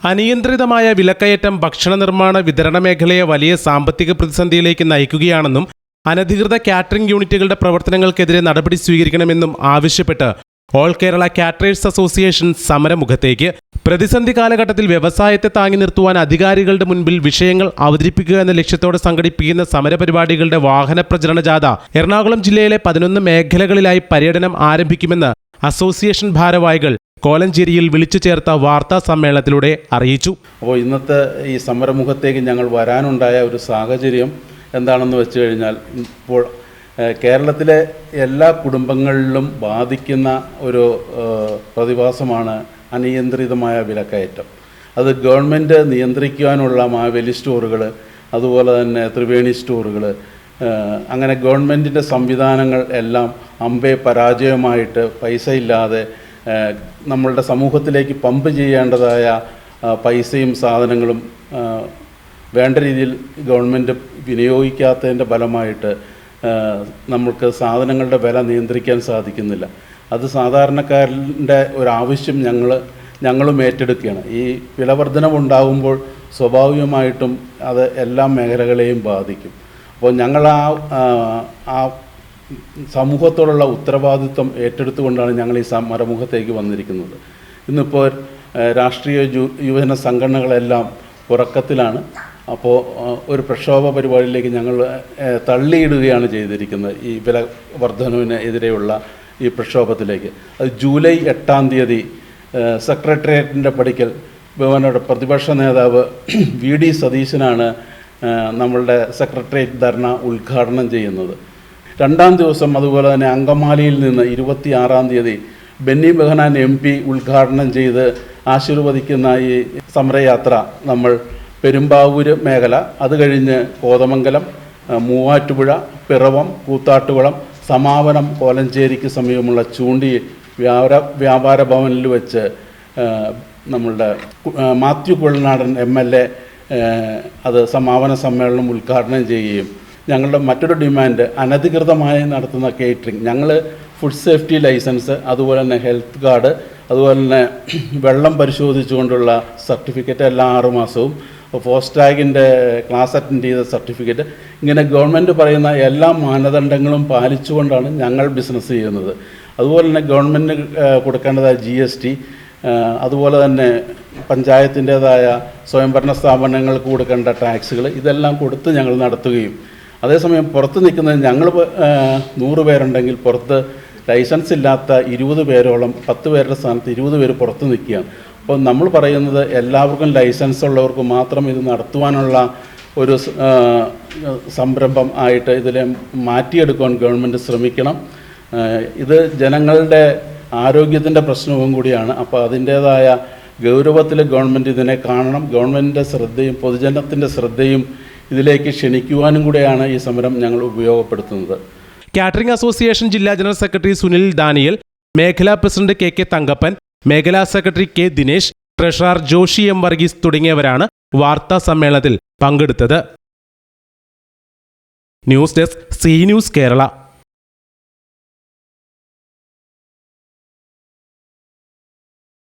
അനിയന്ത്രിതമായ വിലക്കയറ്റം ഭക്ഷണ നിർമ്മാണ വിതരണ മേഖലയെ വലിയ സാമ്പത്തിക പ്രതിസന്ധിയിലേക്ക് നയിക്കുകയാണെന്നും അനധികൃത കാറ്ററിംഗ് യൂണിറ്റുകളുടെ പ്രവർത്തനങ്ങൾക്കെതിരെ നടപടി സ്വീകരിക്കണമെന്നും ആവശ്യപ്പെട്ട് ഓൾ കേരള കാറ്ററേഴ്സ് അസോസിയേഷൻ സമരമുഖത്തേക്ക് പ്രതിസന്ധി കാലഘട്ടത്തിൽ വ്യവസായത്തെ താങ്ങി നിർത്തുവാൻ അധികാരികളുടെ മുൻപിൽ വിഷയങ്ങൾ അവതരിപ്പിക്കുക എന്ന ലക്ഷ്യത്തോടെ സംഘടിപ്പിക്കുന്ന സമരപരിപാടികളുടെ വാഹന പ്രചരണ ജാഥ എറണാകുളം ജില്ലയിലെ പതിനൊന്ന് മേഖലകളിലായി പര്യടനം ആരംഭിക്കുമെന്ന് അസോസിയേഷൻ ഭാരവാഹികൾ കോലഞ്ചേരിയിൽ വിളിച്ചു ചേർത്ത വാർത്താ സമ്മേളനത്തിലൂടെ അറിയിച്ചു. അപ്പോൾ ഇന്നത്തെ ഈ സമരമുഖത്തേക്ക് ഞങ്ങൾ വരാനുണ്ടായ ഒരു സാഹചര്യം എന്താണെന്ന് വെച്ച് കഴിഞ്ഞാൽ ഇപ്പോൾ കേരളത്തിലെ എല്ലാ കുടുംബങ്ങളിലും ബാധിക്കുന്ന ഒരു പ്രതിഭാസമാണ് അനിയന്ത്രിതമായ വിലക്കയറ്റം. അത് ഗവൺമെന്റ് നിയന്ത്രിക്കുവാനുള്ള മാവേലി സ്റ്റോറുകൾ അതുപോലെ തന്നെ ത്രിവേണി സ്റ്റോറുകൾ അങ്ങനെ ഗവൺമെന്റിന്റെ സംവിധാനങ്ങൾ എല്ലാം അമ്പേ പരാജയമായിട്ട് പൈസ ഇല്ലാതെ നമ്മളുടെ സമൂഹത്തിലേക്ക് പമ്പ് ചെയ്യേണ്ടതായ പൈസയും സാധനങ്ങളും വേണ്ട രീതിയിൽ ഗവൺമെന്റ് വിനിയോഗിക്കാത്തതിന്റെ ഫലമായിട്ട് നമുക്ക് സാധനങ്ങളുടെ വില നിയന്ത്രിക്കാൻ സാധിക്കുന്നില്ല. അത് സാധാരണക്കാരന്റെ ഒരാവശ്യം ഞങ്ങൾ ഞങ്ങളും ഏറ്റെടുക്കുകയാണ്. ഈ വിലവർധനവുണ്ടാകുമ്പോൾ സ്വാഭാവികമായിട്ടും അത് എല്ലാ മേഖലകളെയും ബാധിക്കും. അപ്പോൾ ഞങ്ങൾ ആ സമൂഹത്തോടുള്ള ഉത്തരവാദിത്വം ഏറ്റെടുത്തുകൊണ്ടാണ് ഞങ്ങൾ ഈ സമരമുഖത്തേക്ക് വന്നിരിക്കുന്നത്. ഇന്നിപ്പോൾ രാഷ്ട്രീയ യുവജന സംഘടനകളെല്ലാം ഉറക്കത്തിലാണ് അപ്പോൾ ഒരു പ്രക്ഷോഭ പരിപാടിയിലേക്ക് ഞങ്ങൾ തള്ളിയിടുകയാണ് ചെയ്തിരിക്കുന്നത് ഈ വില വർധനവിന് എതിരെയുള്ള ഈ പ്രക്ഷോഭത്തിലേക്ക്. അത് ജൂലൈ എട്ടാം തീയതി സെക്രട്ടേറിയറ്റിന്റെ പടിക്കൽ ബഹുമാനോടെ പ്രതിപക്ഷ നേതാവ് വി ഡി സതീശനാണ് നമ്മളുടെ സെക്രട്ടേറിയറ്റ് ധർണ ഉദ്ഘാടനം ചെയ്യുന്നത്. രണ്ടാം ദിവസം അതുപോലെ തന്നെ അങ്കമാലിയിൽ നിന്ന് ഇരുപത്തി ആറാം തീയതി ബെന്നി ബെഹനാൻ എം പി ഉദ്ഘാടനം ചെയ്ത് ആശീർവദിക്കുന്ന ഈ സമരയാത്ര നമ്മൾ പെരുമ്പാവൂര് മേഖല അത് കഴിഞ്ഞ് കോതമംഗലം മൂവാറ്റുപുഴ പിറവം കൂത്താട്ടുകുളം സമാപനം കോലഞ്ചേരിക്ക് സമീപമുള്ള ചൂണ്ടി വ്യാപാര വ്യാപാര ഭവനിൽ വെച്ച് നമ്മളുടെ Mathew Kuzhalnadan M L A അത് സമാപന സമ്മേളനം ഉദ്ഘാടനം ചെയ്യുകയും ഞങ്ങളുടെ മറ്റൊരു ഡിമാൻഡ് അനധികൃതമായി നടത്തുന്ന കേറ്ററിംഗ് ഞങ്ങൾ ഫുഡ് സേഫ്റ്റി ലൈസൻസ് അതുപോലെ തന്നെ ഹെൽത്ത് കാർഡ് അതുപോലെ തന്നെ വെള്ളം പരിശോധിച്ചുകൊണ്ടുള്ള സർട്ടിഫിക്കറ്റ് എല്ലാ ആറുമാസവും ഫോസ്റ്റാഗിന്റെ ക്ലാസ് അറ്റൻഡ് ചെയ്ത സർട്ടിഫിക്കറ്റ് ഇങ്ങനെ ഗവൺമെന്റ് പറയുന്ന എല്ലാ മാനദണ്ഡങ്ങളും പാലിച്ചുകൊണ്ടാണ് ഞങ്ങൾ ബിസിനസ് ചെയ്യുന്നത്. അതുപോലെ തന്നെ ഗവൺമെന്റ് കൊടുക്കേണ്ടതായ ജി എസ് ടി അതുപോലെ തന്നെ പഞ്ചായത്തിന്റേതായ സ്വയംഭരണ സ്ഥാപനങ്ങൾക്ക് കൊടുക്കേണ്ട ടാക്സുകൾ ഇതെല്ലാം കൊടുത്ത് ഞങ്ങൾ നടത്തുകയും അതേസമയം പുറത്ത് നിൽക്കുന്നത് ഞങ്ങൾ നൂറ് പേരുണ്ടെങ്കിൽ പുറത്ത് ലൈസൻസ് ഇല്ലാത്ത ഇരുപത് പേരോളം പത്ത് പേരുടെ സ്ഥാനത്ത് ഇരുപത് പേര് പുറത്ത് നിൽക്കുകയാണ്. അപ്പോൾ നമ്മൾ പറയുന്നത് എല്ലാവർക്കും ലൈസൻസ് ഉള്ളവർക്ക് മാത്രം ഇത് നടത്തുവാനുള്ള ഒരു സംരംഭം ആയിട്ട് ഇതിനെ മാറ്റിയെടുക്കുവാൻ ഗവൺമെന്റ് ശ്രമിക്കണം. ഇത് ജനങ്ങളുടെ ആരോഗ്യത്തിന്റെ പ്രശ്നവും കൂടിയാണ്. അപ്പോൾ അതിന്റേതായ ഗൗരവത്തിൽ ഗവൺമെന്റ് ഇതിനെ കാണണം. ഗവൺമെന്റിന്റെ ശ്രദ്ധയും പൊതുജനത്തിന്റെ ശ്രദ്ധയും ഇതിലേക്ക് ക്ഷണിക്കുവാനും കൂടെയാണ് ഈ സമരം ഞങ്ങൾ ഉപയോഗപ്പെടുത്തുന്നത്. കാറ്ററിംഗ് അസോസിയേഷൻ ജില്ലാ ജനറൽ സെക്രട്ടറി സുനിൽ ദാനിയൽ മേഖലാ പ്രസിഡന്റ് കെ കെ തങ്കപ്പൻ മേഖലാ secretary K Dinesh treasurer Joshi M Varghese തുടങ്ങിയവരാണ് വാർത്താ സമ്മേളനത്തിൽ പങ്കെടുത്തത്. News desk C news Kerala.